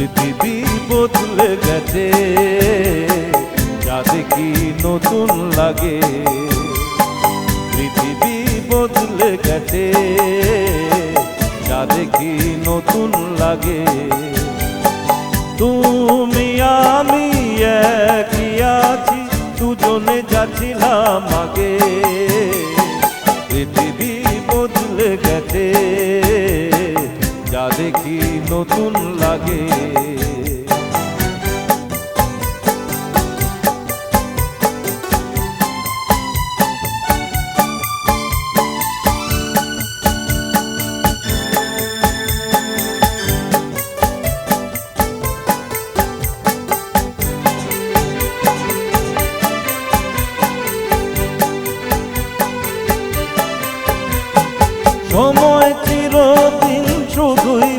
পৃথিবী বদলে গেছে, যা দেখি নতুন লাগে। পৃথিবী বদলে গেছে, যা দেখি নতুন লাগে। তুমি, আমি একই আছি, দুজনে যাচ্ছিলাম আগে। পৃথিবী বদলে গেছে। যা দেখি নতুন লাগে।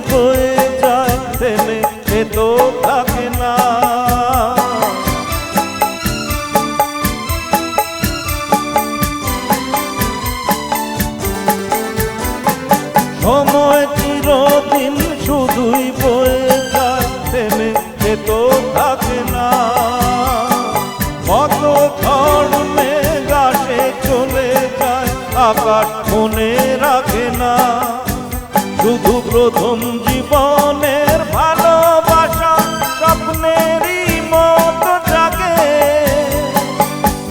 বয়ে যায় তো থাকে না সময় চিরদিন শুধুই বয়ে যায় তো থাকে না কত ঝড় চলে যায়, আকাশ মনে প্রথম জীবনের ভালোবাসা স্বপ্নেরই মতো জাগে।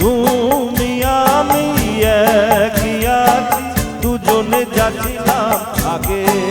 তুমি আমি আছি দুজনে যাচ্ছিলাম আগে।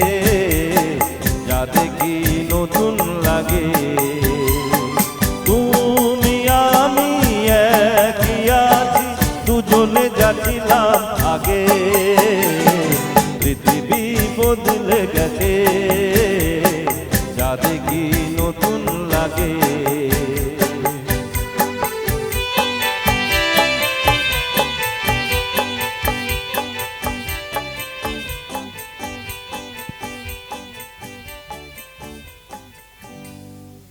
লাগে। তুমি আমি একই আছি, দুজনে যাচ্ছিলাম আগে। পৃথিবী বদলে গেছে যা কি নতুন লাগে?